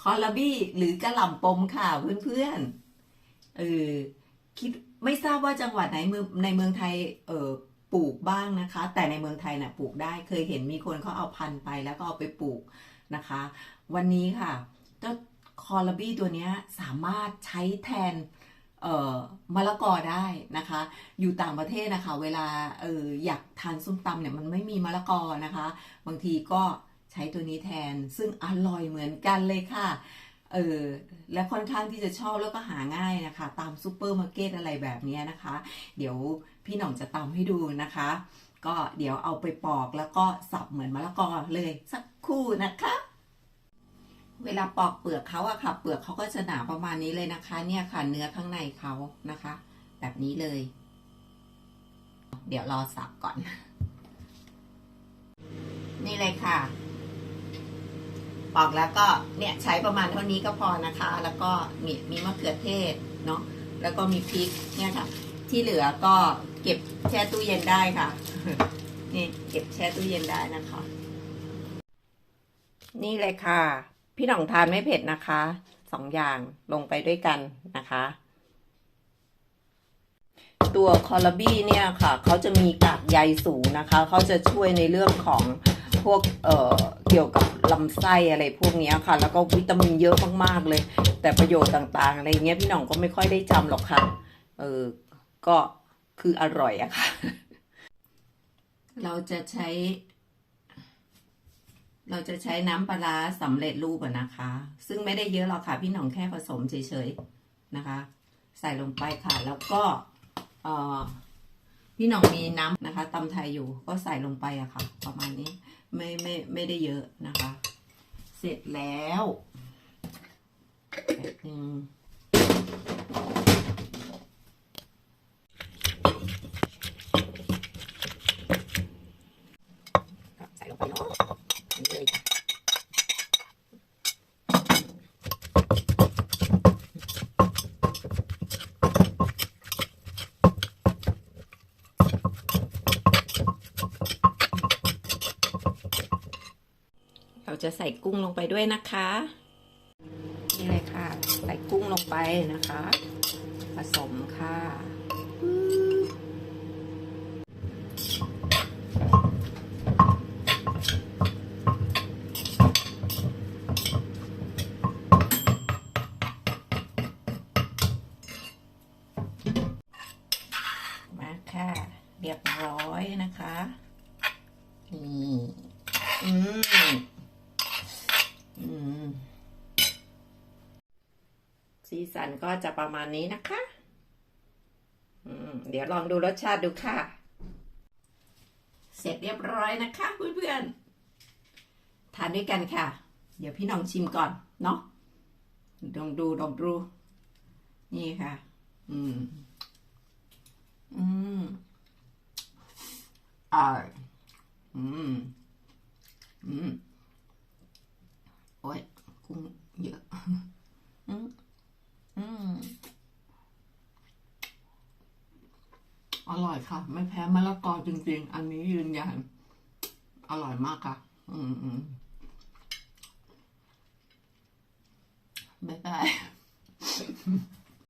คอลลบี้หรือกระหล่ำปมค่ะเพื่อนๆเออคิดไม่ทราบว่าจังหวัดไหนเมืองในเมืองไทยเออปลูกบ้างนะคะ แต่ในเมืองไทยน่ะปลูกได้เคยเห็นมีคนเขาเอาพันธุ์ไปแล้วก็เอาไปปลูกนะคะ วันนี้ค่ะเจ้าคอลลบี้ตัวนี้สามารถใช้แทนเอ่อมะละกอได้นะคะ อยู่ต่างประเทศนะคะ เวลาเอออยากทานส้มตำเนี่ยมันไม่มีมะละกอนะคะ บางทีก็ ใช้ตัวนี้แทนซึ่งอร่อยเหมือนกันเลยค่ะ เออและค่อนข้างที่จะชอบแล้วก็หาง่ายนะคะ ตามซูเปอร์มาร์เก็ตอะไรแบบนี้นะคะ เดี๋ยวพี่หน่องจะตำให้ดูนะคะ ก็เดี๋ยวเอาไปปอกแล้วก็สับเหมือนมะละกอเลยสักคู่นะคะเวลาปอกเปลือกเขาอะค่ะ เปลือกเขาก็จะหนาประมาณนี้เลยนะคะ เนี่ยค่ะ เนื้อข้างในเขานะคะ แบบนี้เลย เดี๋ยวรอสับก่อน นี่เลยค่ะ ปอกแล้วก็เนี่ยใช้ประมาณเท่านี้ก็พอนะคะ แล้วก็มีมีมะเขือเทศเนาะแล้วก็มีพริกเนี่ยค่ะ ที่เหลือก็เก็บแช่ตู้เย็นได้ค่ะ นี่เก็บแช่ตู้เย็นได้นะคะ นี่เลยค่ะ พี่หน่องทานไม่เผ็ดนะคะสองอย่างลงไปด้วยกันนะคะ ตัวคอลลาบี้เนี่ยค่ะเขาจะมีกากใยสูงนะคะเขาจะช่วยในเรื่องของ พวกเอ่อเกี่ยวกับลำไส้อะไรพวกนี้ค่ะ แล้วก็วิตามินเยอะมากๆเลย แต่ประโยชน์ต่างๆ อะไรเงี้ยพี่น่องก็ไม่ค่อยได้จำหรอกค่ะ เออก็คืออร่อยอะค่ะ เราจะใช้ เราจะใช้น้ำปลาสำเร็จรูปนะคะ ซึ่งไม่ได้เยอะหรอกค่ะ พี่หน่องแค่ผสมเฉยๆนะคะ ใส่ลงไปค่ะ แล้วก็เอ่อ พี่หน่องมีน้ำนะคะตำไทยอยู่ก็ใส่ลงไปอะค่ะ ประมาณนี้ไม่ไม่ไม่ได้เยอะนะคะ เสร็จแล้วแบบนึง จะใส่กุ้งลงไปด้วยนะคะนี่เลยค่ะ ใส่กุ้งลงไปนะคะ ผสมค่ะมาค่ะ เรียบร้อยนะคะ นี่ อืม อืม สีสันก็จะประมาณนี้นะคะเดี๋ยวลองดูรสชาติดูค่ะ เสร็จเรียบร้อยนะคะเพื่อนๆ ทานด้วยกันค่ะ เดี๋ยวพี่น้องชิมก่อนเนาะลองดูลองดู นี่ค่ะ อืม อืมอร่ออืม อืม โอ้ยกุ้งเยอะ อืม อืม อร่อยค่ะ ไม่แพ้มะละกอจริง ๆ อันนี้ยืนยัน อร่อยมากค่ะ อืมอืมบ๊ายบาย